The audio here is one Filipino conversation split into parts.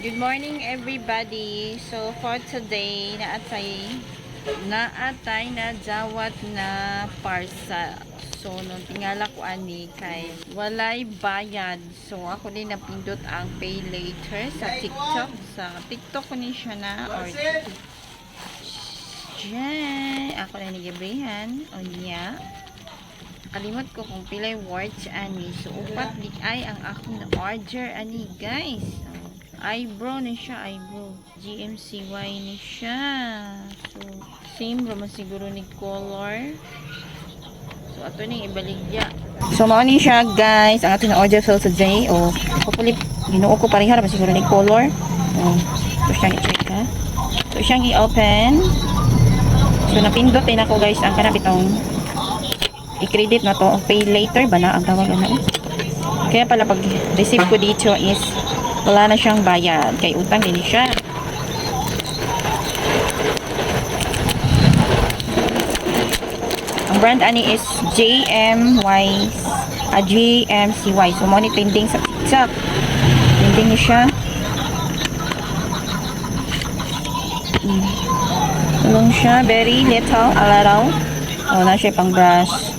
Good morning everybody. So for today, naatay naatay na jawat na parcel. So nung tingala ko ani kay walay bayad. So ako din napindot ang pay later sa TikTok. Sa TikTok ko ni siya na or Diyan. Ako na ni Gabrihan. O niya. Kalimot ko kung pilay words ani. So upat ay ang akong order ani guys. Eyebrow na siya, eyebrow. GMCY na siya. So, same raman siguro ni color. So, ato ning ibaligya. So, mao ni siya, guys. Ang ato na order fill J. O, hopefully, ginuo ko pareha raman siguro ni color. O, ito siyang i-check, ha? So, siyang i-open. So, napindot din ako, guys, ang kanap itong i-credit na to. Pay later ba na? Ang tawag na. Kaya pala, pag receive ko dito is wala na siyang bayad. Kay utang din siya. Ang brand ani is JMY ah, JMCY. So, mo ni trending sa TikTok. Trending ni siya. Mm. Tulong siya. Very little. A little. Oh, na siya pang brush.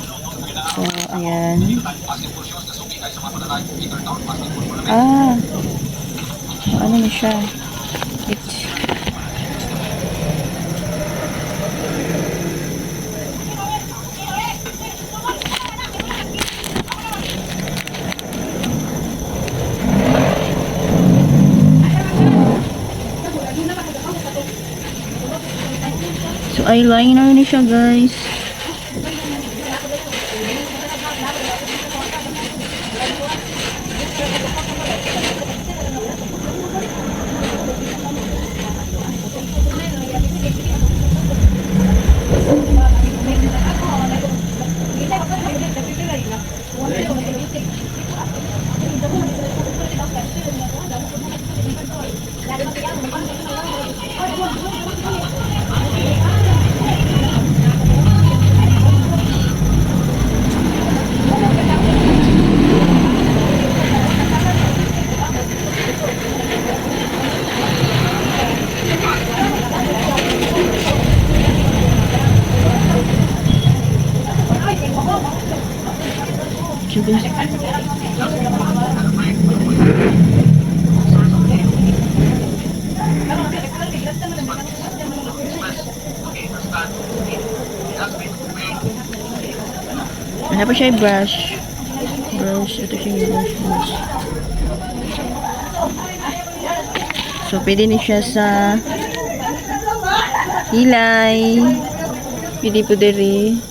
So, ayan. Ah. Ano na siya? It. So, eyeliner na siya, guys. Sige. Ano pa siya yung brush? Brush. Ito siya yung brush. brush. So, pwede ni siya sa hilay. Pwede po diri.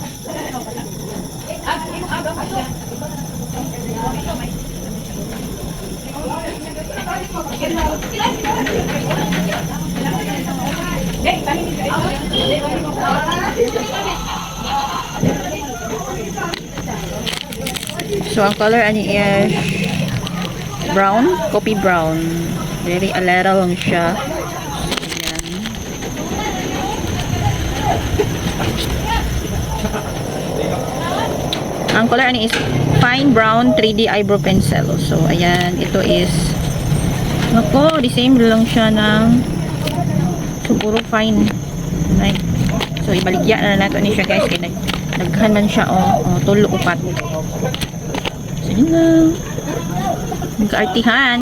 So, ang color ani is brown, coffee brown. Very alera lang siya. Ayan. Ang color ani is fine brown 3D eyebrow pencil. So, ayan. Ito is Nako, the same lang siya ng siguro fine. Right. So, ibaligya na nato ni siya guys. Kaya nag, naghan man siya o oh, oh, tulo upat. So, yun lang. Magkaartihan.